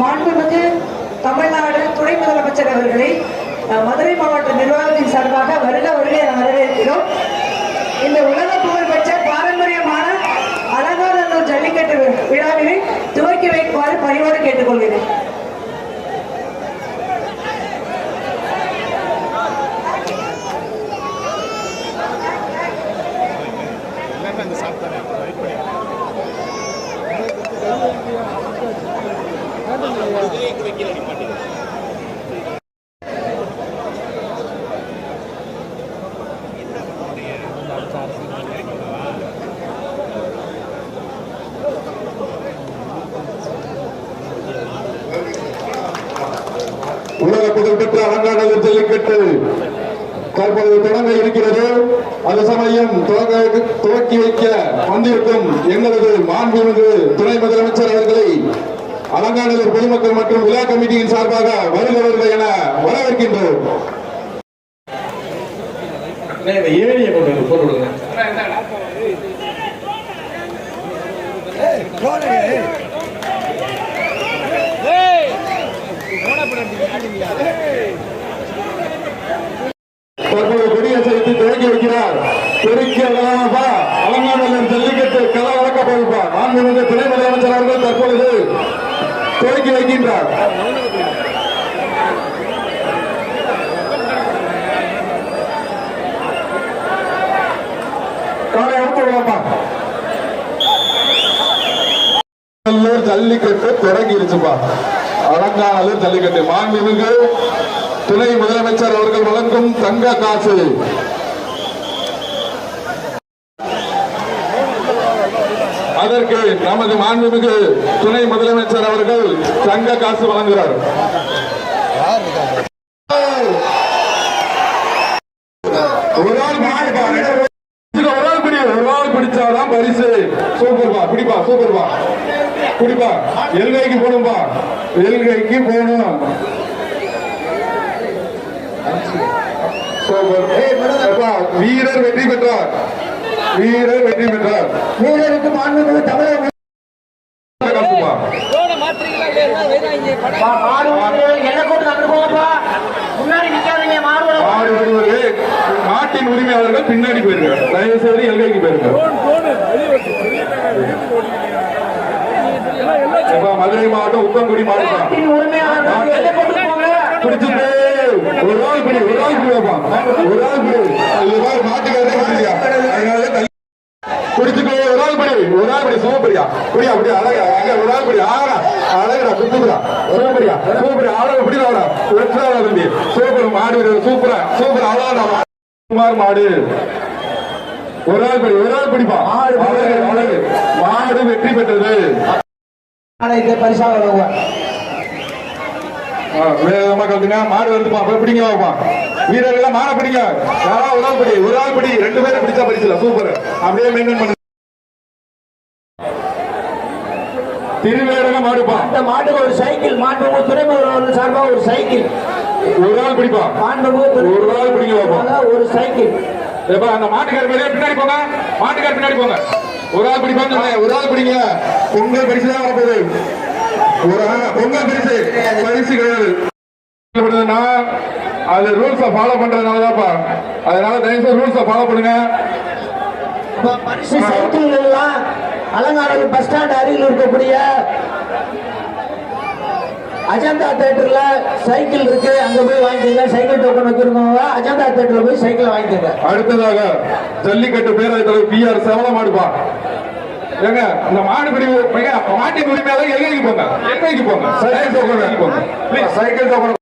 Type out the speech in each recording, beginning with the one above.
மாண்புமிகு தமிழ்நாடு துணை முதலமைச்சர் அவர்களை மதுரை மாவட்ட நிர்வாகத்தின் சார்பாக வருட வருகை வரவேற்கிறோம். இந்த உலக புகழ்பெற்ற பாரம்பரியமான அலங்காநல்லூர் ஜல்லிக்கட்டு விழாவினை துவக்கி வைக்குமாறு பணிவோடு கேட்டுக்கொள்கிறேன். உலக புகழ்பெற்ற அலங்காநல்லூர் ஜல்லிக்கட்டு தற்போது தொடங்க இருக்கிறது. அந்த சமயம் துவங்க துவக்கி வைக்க வந்திருக்கும் எங்களது மாண்புமிகு துணை முதலமைச்சர் அவர்களை அலங்காநல்லூர் பொதுமக்கள் மற்றும் விழா கமிட்டியின் சார்பாக வருகிறவர்கள் என வரவேற்கின்றோம். ஏரியை கொண்டு வந்து போட்டு விடுங்க தற்போது கொடியசைத்து துவங்கி வைக்கிறார் பெருக்கி அழகானப்பா அலங்காநல்லூர் ஜல்லிக்கட்டு கல வழக்க போகுப்பா மாண்புமிகு துணை முதலமைச்சர் அவர்கள் தற்பொழுது துவக்கி வைக்கின்றார். காலை அனுப்ப விடலாம்ப்பா அலங்காநல்லூர் ஜல்லிக்கட்டு தொடங்கிருச்சுப்பா. அலங்காநல்லூர் ஜல்லிக்கட்டு. மாண்புமிகு துணை முதலமைச்சர் அவர்கள் வழங்கும் தங்க காசு. அதற்கு நமது மாண்புமிகு துணை முதலமைச்சர் அவர்கள் தங்க காசு வழங்குகிறார். ஒரு ஆள் பிடிப்பா. இதுல ஒரு ஆள் பிடி ஒரு ஆள் பிடிச்சாதான் பரிசு. சூப்பர்பா பிடிப்பா சூப்பர்பா பிடிப்பா. எல்கைக்கு போகணும்பா எல்கைக்கு போகணும். சூப்பர். வீரர் வெற்றி பெற்றார். வீரர் வெற்றி பெற்றார். வீரருக்கு மாண்புமிகு தமிழக நாட்டின் உரிமையாளர்கள் பின்னாடி போயிருங்க. தயவு செய்து எல்கைக்கு போயிருங்க மதுரை மாவட்டம் உப்பங்குடி மாவட்டம். பிடிச்சிட்டு ஒரு ஆள் பிடி ஒரு ஆள் பிடி ஒரு ஆள் பிடி இது மாதிரி மாட்டுக்காரே அதனால ஒரு ஆள் பிடி ஒரு ஆள் பிடி சோப்பரியா பிடியா அப்படியா அழகா எங்க ஒரு ஆள் பிடி ஆகா அழகுடா குத்துக்குடா சோப்பரியா சூப்பரியா அழகு பிடிவாடா தம்பி சூப்பர் மாடு சூப்பரா சூப்பர் அழகா குமார் மாடு ஒரு ஆள் பிடி ஒரு ஆள் பிடிப்பா மாடு வெற்றி பெற்றது பரிசாக வழங்குவார் வேகமா கலந்துங்க மாடு வருதுப்பா போய் பிடிங்க வாப்பா. வீரர்கள் மாட பிடிங்க. யாரா ஒரு ஆள் பிடி ஒரு ஆள் பிடி ரெண்டு பேரும் பிடிச்சா பரிசுல. சூப்பர். அப்படியே மெயின்டைன் பண்ணு. திருவேரக மாடுப்பா. இந்த மாட்டுக்கு ஒரு சைக்கிள் துணை முதல்வர் சார்பாக ஒரு சைக்கிள். ஒரு ஆள் பிடிப்பா. துணை ஒரு ஆள் பிடிங்க. முதல்வர் ஒரு சைக்கிள். ஏப்பா அந்த மாட்டுக்கார பின்னாடி போங்க. மாட்டுக்கார பின்னாடி போங்க. ஒரு ஆள் பிடிப்பான்னு ஒரு ஆள் பிடிங்க. பொங்கல் பரிசு தான் வரப்போகுது. ஒரு பொங்கல் பரிசு. பரிசு கிடையாது அது ரூல்ஸ ஃபாலோ பண்றதுனாலதான்ப்பா. அதனால தயவுசெய்து ரூல்ஸ ஃபாலோ பண்ணுங்க. பரிசு சைக்கிள் எல்லாம் அலங்காநல்லூர் பஸ் ஸ்டாண்ட் அருகில் இருக்கக்கூடிய அஜந்தா தேட்டர்ல சைக்கிள் இருக்கு. அங்க போய் வாங்கிக்கோங்க. சைக்கிள் டோக்கன் வச்சிருக்கவங்க அஜந்தா தேட்டர்ல போய் சைக்கிள் வாங்கிக்கோங்க. அடுத்ததாக ஜல்லிக்கட்டு பேரவைத் தலைவர் பி ஆர் செவல மாடுப்பா ஏங்க இந்த மாடு பிடி மிக மாட்டின் உரிமையாளர் எல்கைக்கு போங்க. எல்கைக்கு போங்க. சைக்கிள் டோக்கன் போங்க சைக்கிள் டோக்கன்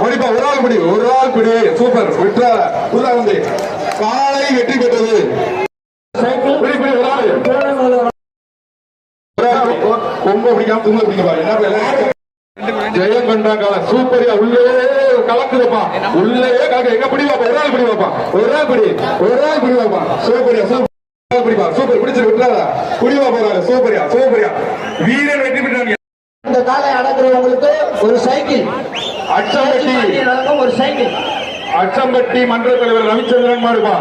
முடிப்பா ஒரு ஆள் பிடி ஒரு ஆள் பிடி. சூப்பர் விட்டுறாத உள்ள வந்து காலை வெற்றி பெற்றது. கொம்பை பிடிக்காம துங்க பிடிங்க பாரு. என்ன? ஜெயம் கண்டாங்கால சூப்பரியா உள்ளே கலக்குதுப்பா உள்ளே கலக்கு. எங்க பிடி பாப்பா? ஒரு ஆள் பிடி பாப்பா. ஒரு ஆள் பிடி. ஒரு ஆள் பிடி பாப்பா. சூப்பரியா சூப்பர். பிடிப்பா? சூப்பர் பிடிச்சு விட்டுறாதா. குடிவா போறாங்க சூப்பரியா சூப்பரியா. வீரர் வெற்றி பெற்றாங்க இந்த காலை அடக்குறவங்களுக்கு ஒரு சைக்கிள். அச்சம்பட்டி. ஒரு சைக்கிள். அச்சம்பட்டி மன்ற தலைவர் ரவிச்சந்திரன் மாடுப்பா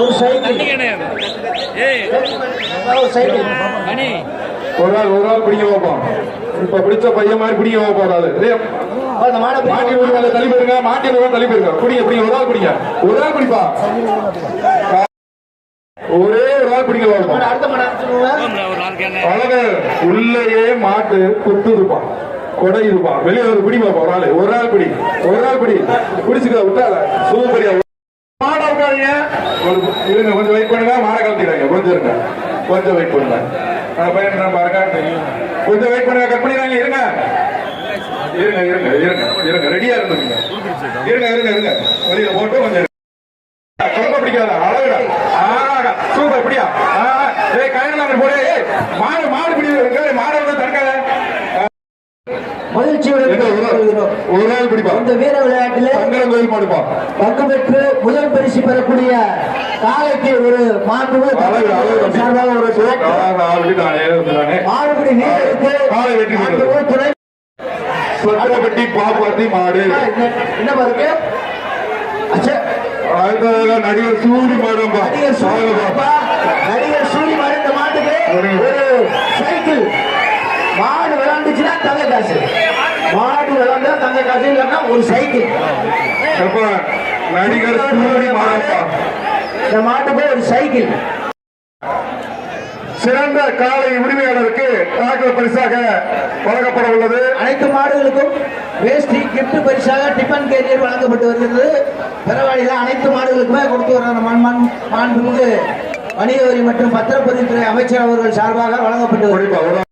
ஒரு சைக்கிள். ஏய். ஒரு சைக்கிள். ஒரு ஆள் ஒரு ஆள் பிடிக்க வைப்போம். இப்ப பிடிச்ச பையன் மாதிரி பிடிக்க வைப்போம் பிடி. மாட்டி விடுங்க தள்ளி போயிருங்க மாட்டி விடுங்க தள்ளி போயிருங்க. பிடிங்க பிடிங்க ஒரு ஆள் பிடிங்க ஒரு ஆள் பிடிப்பா ஒரே ஒரு ஆள் பிடிக்க வைப்போம் மாடை அடுத்த மாடை அனுப்பிச்சுடுங்க. அழகு உள்ளேயே மாட்டு குத்து இருப்பான் கொடை இருப்பான் வெளியே ஒரு பிடி பார்ப்போம் ஒரு ஆளு. ஒரு ஆள் பிடி. ஒரு ஆள் பிடி. பிடிச்சுக்க விட்டாத. சூப்பரியா. மாடை ஒரு இருங்க கொஞ்சம் வெயிட் பண்ணுங்க. மாடை கலத்திடுறாங்க கொஞ்சம் இருங்க. கொஞ்சம் வெயிட் பண்ணுங்க. பையன் பாருங்க. கொஞ்சம் வெயிட் பண்ணுங்க. கட் பண்ணிடுறாங்க இருங்க. இருங்க இருங்க இருங்க. இருங்க ரெடியா இருந்துங்க இருங்க இருங்க இருங்க. வெளியில போட்டு கொஞ்சம் மாடு மாடு பிடி இருக்க. மாடு வந்து என்ன ஒரு பிடிப்பா? இந்த வீர விளையாட்டிலே சங்கரன் கோயில் மாடுப்பா பங்கு பெற்று முதல் பரிசு பெறக்கூடிய காலைக்கு ஒரு விட்டுட்டானே மாடுபிடி வீரருக்கு காலை வெற்றி சொத்தப்பட்டி பாப்பாத்தி மாடு. என்ன- பாருங்க நடிகர் சூரி மாடும்பா. நடிகர் சூரி வாங்கப்பா. அப்பா, நடிகர் சூரி மாடு இந்த மாட்டுக்கு ஒரு- ஒரு சைக்கிள் மாடு விளையாண்டுச்சுன்னா தங்க காசு. மாடு விளையாண்டா தங்க காசு இல்லைன்னா ஒரு சைக்கிள். நடிகர் இந்த மாட்டுக்கு ஒரு சைக்கிள். சிறந்த காலை உரிமையாளருக்கு தாக்கல் பரிசாக வழங்கப்பட உள்ளது. அனைத்து மாடுகளுக்கும் வேஷ்டி கிஃப்ட் பரிசாக டிஃபன் கேரியர் வழங்கப்பட்டு வருகிறது. பெறவாடியில் அனைத்து மாடுகளுக்குமே கொடுத்து வர மண் மண் மாண்புமிகு வணிக வரி மற்றும் பத்திரப்பதிவுத்துறை அமைச்சர் அவர்கள் சார்பாக வழங்கப்பட்டு வருகிறது.